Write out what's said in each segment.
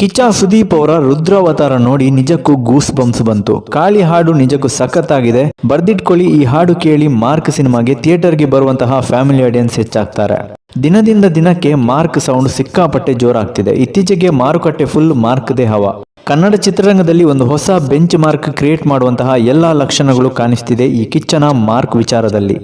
ಕಿಚ್ಚ ಸುದೀಪ್ ಅವರ ರುದ್ರಾವತಾರ ನೋಡಿ ನಿಜಕ್ಕೂ ಗೂಸ್ ಬಂಪ್ಸ್ ಬಂತು. ಕಾಳಿ ಹಾಡು ನಿಜಕ್ಕೂ ಸಖತ್ತಾಗಿದೆ. ಬರ್ದಿಟ್ಕೊಳ್ಳಿ ಈ ಹಾಡು ಕೇಳಿ ಮಾರ್ಕ್ ಸಿನಿಮಾಗೆ ಥಿಯೇಟರ್ಗೆ ಬರುವಂತಹ ಫ್ಯಾಮಿಲಿ ಆಡಿಯನ್ಸ್ ಹೆಚ್ಚಾಗ್ತಾರೆ. ದಿನದಿಂದ ದಿನಕ್ಕೆ ಮಾರ್ಕ್ ಸೌಂಡ್ ಸಿಕ್ಕಾಪಟ್ಟೆ ಜೋರಾಗ್ತಿದೆ. ಇತ್ತೀಚೆಗೆ ಮಾರುಕಟ್ಟೆ ಫುಲ್ ಮಾರ್ಕ್ ಹವ. ಕನ್ನಡ ಚಿತ್ರರಂಗದಲ್ಲಿ ಒಂದು ಹೊಸ ಬೆಂಚ್ ಮಾರ್ಕ್ ಕ್ರಿಯೇಟ್ ಮಾಡುವಂತಹ ಎಲ್ಲಾ ಲಕ್ಷಣಗಳು ಕಾಣಿಸ್ತಿದೆ ಈ ಕಿಚ್ಚನ ಮಾರ್ಕ್ ವಿಚಾರದಲ್ಲಿ.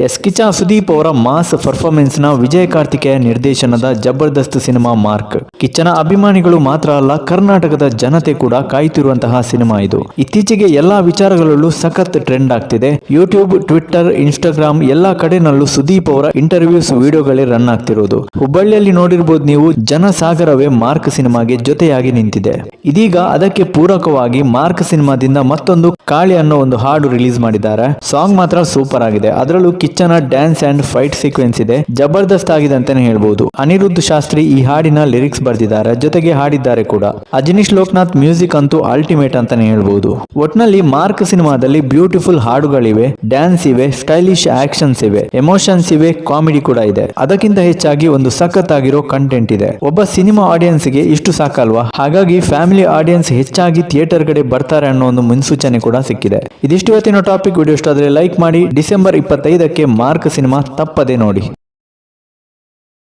ಎಸ್ ಕಿಚಾ ಸುದೀಪ್ ಅವರ ಮಾಸ್ ಪರ್ಫಾರ್ಮೆನ್ಸ್ನ ವಿಜಯ ಕಾರ್ತಿಕೇಯ ನಿರ್ದೇಶನದ ಜಬರ್ದಸ್ತ್ ಸಿನಿಮಾ ಮಾರ್ಕ್. ಕಿಚ್ಚನ ಅಭಿಮಾನಿಗಳು ಮಾತ್ರ ಅಲ್ಲ, ಕರ್ನಾಟಕದ ಜನತೆ ಕೂಡ ಕಾಯ್ತಿರುವಂತಹ ಸಿನಿಮಾ ಇದು. ಇತ್ತೀಚೆಗೆ ಎಲ್ಲಾ ವಿಚಾರಗಳಲ್ಲೂ ಸಖತ್ ಟ್ರೆಂಡ್ ಆಗ್ತಿದೆ. ಯೂಟ್ಯೂಬ್ ಟ್ವಿಟ್ಟರ್ ಇನ್ಸ್ಟಾಗ್ರಾಮ್ ಎಲ್ಲಾ ಕಡೆನಲ್ಲೂ ಸುದೀಪ್ ಅವರ ಇಂಟರ್ವ್ಯೂಸ್ ವಿಡಿಯೋಗಳೇ ರನ್ ಆಗ್ತಿರೋದು. ಹುಬ್ಬಳ್ಳಿಯಲ್ಲಿ ನೋಡಿರ್ಬೋದು ನೀವು, ಜನಸಾಗರವೇ ಮಾರ್ಕ್ ಸಿನಿಮಾಗೆ ಜೊತೆಯಾಗಿ ನಿಂತಿದೆ. ಇದೀಗ ಅದಕ್ಕೆ ಪೂರಕವಾಗಿ ಮಾರ್ಕ್ ಸಿನಿಮಾದಿಂದ ಮತ್ತೊಂದು ಕಾಳಿ ಅನ್ನೋ ಒಂದು ಹಾಡು ರಿಲೀಸ್ ಮಾಡಿದ್ದಾರೆ. ಸಾಂಗ್ ಮಾತ್ರ ಸೂಪರ್ ಆಗಿದೆ. ಅದರಲ್ಲೂ ಕಿಚ್ಚನ ಡ್ಯಾನ್ಸ್ ಅಂಡ್ ಫೈಟ್ ಸೀಕ್ವೆನ್ಸ್ ಇದೆ. ಜಬರ್ದಸ್ತ್ ಆಗಿದೆ ಅಂತಾನೆ ಹೇಳ್ಬಹುದು ಅನಿರುದ್ಧ ಶಾಸ್ತ್ರಿ ಈ ಹಾಡಿನ ಲಿರಿಕ್ಸ್ ಬರೆದಿದ್ದಾರೆ. ಜೊತೆಗೆ ಹಾಡಿದ್ದಾರೆ ಕೂಡ. ಅಜನೀಶ್ ಲೋಕನಾಥ್ ಮ್ಯೂಸಿಕ್ ಅಂತೂ ಅಲ್ಟಿಮೇಟ್ ಅಂತಾನೆ ಹೇಳ್ಬಹುದು ಒಟ್ನಲ್ಲಿ ಮಾರ್ಕ್ ಸಿನಿಮಾದಲ್ಲಿ ಬ್ಯೂಟಿಫುಲ್ ಹಾಡುಗಳಿವೆ, ಡ್ಯಾನ್ಸ್ ಇವೆ, ಸ್ಟೈಲಿಶ್ ಆಕ್ಷನ್ಸ್ ಇವೆ, ಎಮೋಷನ್ಸ್ ಇವೆ, ಕಾಮಿಡಿ ಕೂಡ ಇದೆ. ಅದಕ್ಕಿಂತ ಹೆಚ್ಚಾಗಿ ಒಂದು ಸಖತ್ ಆಗಿರೋ ಕಂಟೆಂಟ್ ಇದೆ. ಒಬ್ಬ ಸಿನಿಮಾ ಆಡಿಯನ್ಸ್ಗೆ ಇಷ್ಟು ಸಾಕಲ್ವಾ? ಹಾಗಾಗಿ ಫ್ಯಾಮಿಲಿ ಆಡಿಯನ್ಸ್ ಹೆಚ್ಚಾಗಿ ಥಿಯೇಟರ್ ಕಡೆ ಬರ್ತಾರೆ ಅನ್ನೋ ಒಂದು ಮುನ್ಸೂಚನೆ ಕೂಡ ಸಿಕ್ಕಿದೆ. ಇದಿಷ್ಟು ಇವತ್ತಿನ ಟಾಪಿಕ್. ವಿಡಿಯೋ ಇಷ್ಟ ಆದ್ರೆ ಲೈಕ್ ಮಾಡಿ. ಡಿಸೆಂಬರ್ ಇಪ್ಪತ್ತೈದಕ್ಕೆ ಮಾರ್ಕ್ ಸಿನಿಮಾ ತಪ್ಪದೆ ನೋಡಿ.